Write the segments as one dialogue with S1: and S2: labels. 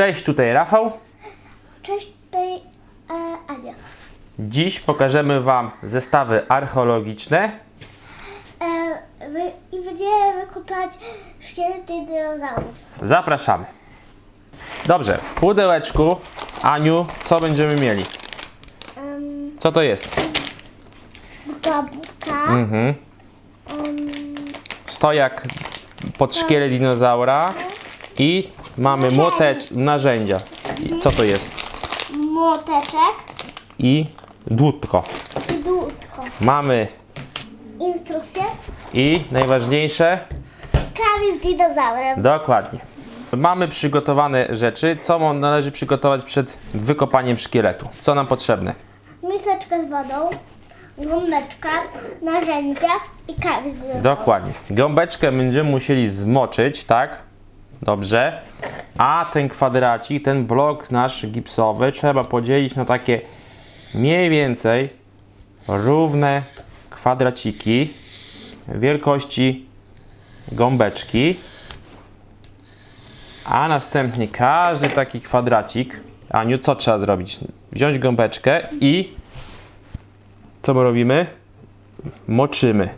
S1: Cześć, tutaj Rafał.
S2: Cześć, tutaj e, Ania.
S1: Dziś pokażemy Wam zestawy archeologiczne.
S2: E, wy, I będziemy wykopać szkielety dinozaurów.
S1: Zapraszamy. Dobrze, w pudełeczku, Aniu, co będziemy mieli?
S2: Um,
S1: Co to jest?
S2: buka, buka.
S1: Mhm.
S2: Um,
S1: Stojak pod szkielet dinozaura i mamy młotecz, narzędzia. I co to jest?
S2: młoteczek
S1: I dłutko.
S2: i dłutko.
S1: Mamy
S2: Instrukcje.
S1: i najważniejsze,
S2: Kamień z dinozaurem.
S1: dokładnie. Mamy przygotowane rzeczy, co mo- należy przygotować przed wykopaniem szkieletu. Co nam potrzebne?
S2: Miseczka z wodą. Gąbeczka, narzędzia i kamień z dinozaurem.
S1: Dokładnie. Gąbeczkę będziemy musieli zmoczyć, tak? Dobrze. A ten kwadracik, ten blok nasz gipsowy trzeba podzielić na takie mniej więcej równe kwadraciki wielkości gąbeczki. A następnie każdy taki kwadracik, Aniu, co trzeba zrobić? Wziąć gąbeczkę i co my robimy? Moczymy.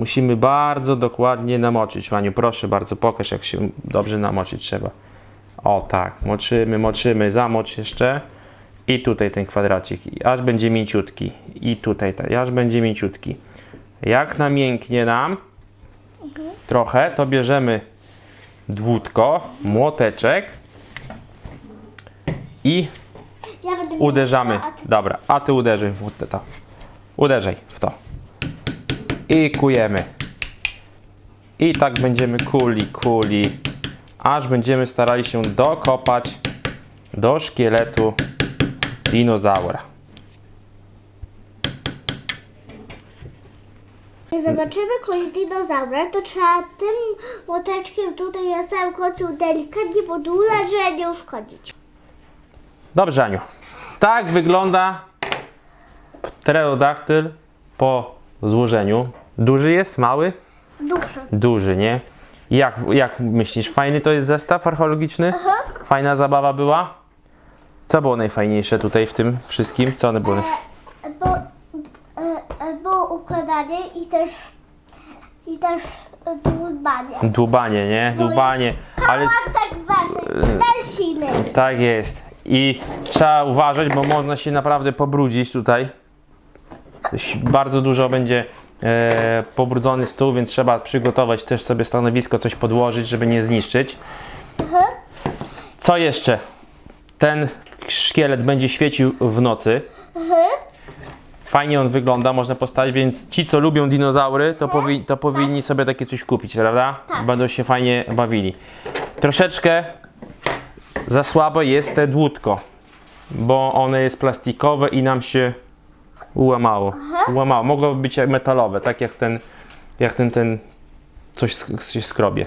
S1: Musimy bardzo dokładnie namoczyć. Maniu, proszę bardzo, pokaż jak się dobrze namoczyć trzeba. O tak, moczymy, moczymy, zamocz jeszcze. I tutaj ten kwadracik, aż będzie mięciutki. I tutaj, tak, aż będzie mięciutki. Jak namięknie nam trochę, to bierzemy dwótko, młoteczek i
S2: Ja
S1: uderzamy. Dobra, a ty uderzaj w to. Uderzaj w to. I kujemy. I tak będziemy kuli, kuli, aż będziemy starali się dokopać do szkieletu dinozaura.
S2: Jak zobaczymy kogoś dinozaura, to trzeba tym młoteczkiem tutaj na samym końcu delikatnie podulać, żeby nie uszkodzić.
S1: Dobrze, Aniu. Tak wygląda pterodaktyl po złożeniu. Duży jest, mały?
S2: Duszy.
S1: Duży, nie? Jak, jak myślisz, fajny to jest zestaw archeologiczny? Fajna zabawa była? Co było najfajniejsze tutaj w tym wszystkim? Co one były?
S2: Bo, e, e, było układanie i też i też e, dłubanie.
S1: Dłubanie, nie? Dłubanie, ale
S2: tak bardzo silny.
S1: tak jest. I trzeba uważać, bo można się naprawdę pobrudzić tutaj. Bardzo dużo będzie e, pobrudzony stół, więc trzeba przygotować też sobie stanowisko, coś podłożyć, żeby nie zniszczyć. Co jeszcze? Ten szkielet będzie świecił w nocy. Fajnie on wygląda, można postawić, więc ci, co lubią dinozaury, to, powi- to powinni sobie takie coś kupić, prawda?
S2: Tak.
S1: Będą się fajnie bawili. Troszeczkę za słabe jest te dłutko, bo one jest plastikowe i nam się ułamało. Ułamało. Mogłoby być jak metalowe, tak jak ten, jak ten, ten coś się skrobie.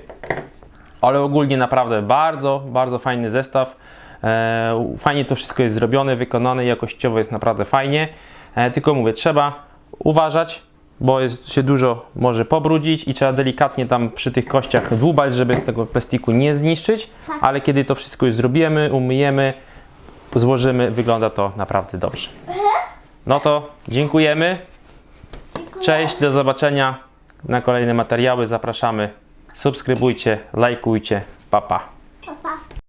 S1: Ale ogólnie naprawdę bardzo, bardzo fajny zestaw. E, fajnie to wszystko jest zrobione, wykonane, jakościowo jest naprawdę fajnie. E, tylko mówię, trzeba uważać, bo jest, się dużo może pobrudzić i trzeba delikatnie tam przy tych kościach dłubać, żeby tego plastiku nie zniszczyć.
S2: Tak.
S1: Ale kiedy to wszystko już zrobimy, umyjemy, złożymy, wygląda to naprawdę dobrze. No to dziękujemy. Cześć, do zobaczenia na kolejne materiały. Zapraszamy. Subskrybujcie, lajkujcie. Pa, pa.